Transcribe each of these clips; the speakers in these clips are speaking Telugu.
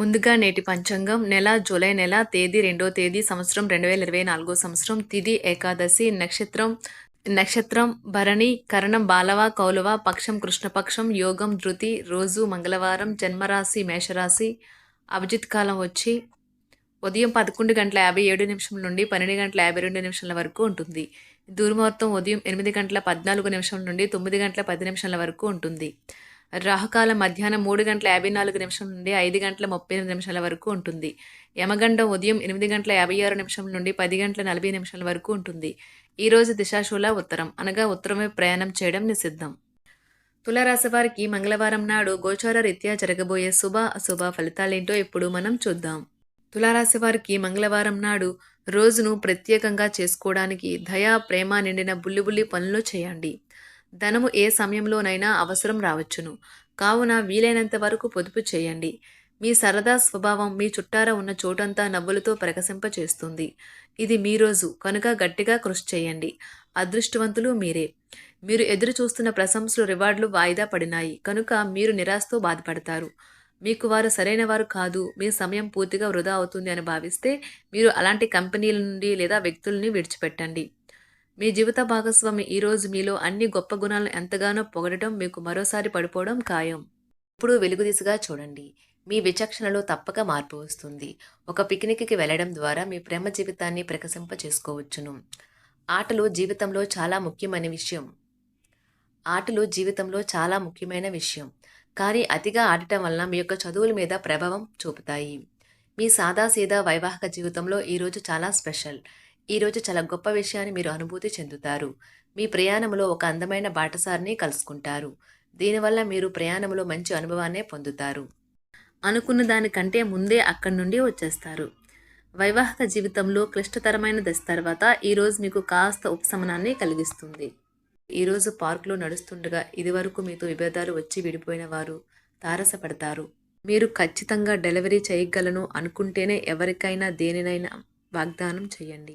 ముందుగా నేటి పంచాంగం నెల జూలై నెల తేదీ రెండో తేదీ సంవత్సరం రెండు వేల ఇరవై నాలుగో సంవత్సరం తిది ఏకాదశి నక్షత్రం నక్షత్రం భరణి కరణం బాలవ కౌలవ పక్షం కృష్ణపక్షం యోగం ధృతి రోజు మంగళవారం జన్మరాశి మేషరాశి అభిజిత్ కాలం వచ్చి ఉదయం పదకొండు గంటల యాభై ఏడు నిమిషం నుండి పన్నెండు గంటల యాభై రెండు నిమిషాల వరకు ఉంటుంది. దూర్ముహూర్తం ఉదయం ఎనిమిది గంటల పద్నాలుగు నిమిషం నుండి తొమ్మిది గంటల పది నిమిషాల వరకు ఉంటుంది. రాహుకాలం మధ్యాహ్నం మూడు గంటల యాభై నాలుగు నిమిషం నుండి ఐదు గంటల ముప్పై ఎనిమిది నిమిషాల వరకు ఉంటుంది. యమగండం ఉదయం ఎనిమిది గంటల యాభై ఆరు నిమిషం నుండి పది గంటల నలభై నిమిషాల వరకు ఉంటుంది. ఈరోజు దిశాశూల ఉత్తరం. అనగా ఉత్తరమే ప్రయాణం చేయడం నిషిద్ధం. తులారాశి వారికి మంగళవారం నాడు గోచార రీత్యా జరగబోయే శుభ అశుభ ఫలితాలేంటో ఇప్పుడు మనం చూద్దాం. తులారాశి వారికి మంగళవారం నాడు రోజును ప్రత్యేకంగా చేసుకోవడానికి దయా ప్రేమ నిండిన బుల్లి బుల్లి పనులు చేయండి. ధనము ఏ సమయంలోనైనా అవసరం రావచ్చును. కావున వీలైనంత వరకు పొదుపు చేయండి. మీ సరదా స్వభావం మీ చుట్టార ఉన్న చోటంతా నవ్వులతో ప్రకశింప చేస్తుంది. ఇది మీ రోజు. కనుక గట్టిగా కృషి చేయండి. అదృష్టవంతులు మీరే. మీరు ఎదురు చూస్తున్న ప్రశంసలు రివార్డులు వాయిదా పడినాయి. కనుక మీరు నిరాశతో బాధపడతారు. మీకు వారు సరైన వారు కాదు. మీ సమయం పూర్తిగా వృధా అవుతుంది అని భావిస్తే మీరు అలాంటి కంపెనీల నుండి లేదా వ్యక్తుల్ని విడిచిపెట్టండి. మీ జీవిత భాగస్వామి ఈరోజు మీలో అన్ని గొప్ప గుణాలను ఎంతగానో పొగడటం మీకు మరోసారి పడిపోవడం ఖాయం. ఇప్పుడు వెలుగు దిశగా చూడండి. మీ విచక్షణలో తప్పక మార్పు వస్తుంది. ఒక పిక్నిక్కి వెళ్ళడం ద్వారా మీ ప్రేమ జీవితాన్ని ప్రకశింప చేసుకోవచ్చును. ఆటలు జీవితంలో చాలా ముఖ్యమైన విషయం. ఆటలు జీవితంలో చాలా ముఖ్యమైన విషయం. కానీ అతిగా ఆడటం వలన మీ యొక్క చదువుల మీద ప్రభావం చూపుతాయి. మీ సాదాసీదా వైవాహిక జీవితంలో ఈరోజు చాలా స్పెషల్. ఈరోజు చాలా గొప్ప విషయాన్ని మీరు అనుభూతి చెందుతారు. మీ ప్రయాణంలో ఒక అందమైన బాటసారిని కలుసుకుంటారు. దీనివల్ల మీరు ప్రయాణంలో మంచి అనుభవాన్నే పొందుతారు. అనుకున్న దానికంటే ముందే అక్కడి నుండి వచ్చేస్తారు. వైవాహిక జీవితంలో క్లిష్టతరమైన దశ తర్వాత ఈరోజు మీకు కాస్త ఉపశమనాన్ని కలిగిస్తుంది. ఈరోజు పార్కులో నడుస్తుండగా ఇదివరకు మీతో విభేదాలు వచ్చి విడిపోయిన వారు తారసపడతారు. మీరు ఖచ్చితంగా డెలివరీ చేయగలను అనుకుంటేనే ఎవరికైనా దేనినైనా వాగ్దానం చేయండి.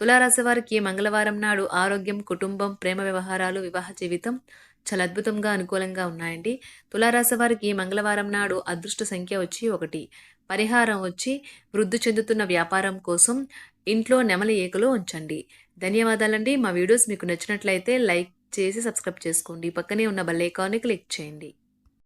తులారాశి వారికి మంగళవారం నాడు ఆరోగ్యం కుటుంబం ప్రేమ వ్యవహారాలు వివాహ జీవితం చాలా అద్భుతంగా అనుకూలంగా ఉన్నాయండి. తులారాశి వారికి మంగళవారం నాడు అదృష్ట సంఖ్య వచ్చి ఒకటి. పరిహారం వచ్చి వృద్ధి చెందుతున్న వ్యాపారం కోసం ఇంట్లో నెమలి ఏకలు ఉంచండి. ధన్యవాదాలండి. మా వీడియోస్ మీకు నచ్చినట్లయితే లైక్ చేసి సబ్స్క్రైబ్ చేసుకోండి. పక్కనే ఉన్న బెల్ ఐకాన్ని క్లిక్ చేయండి.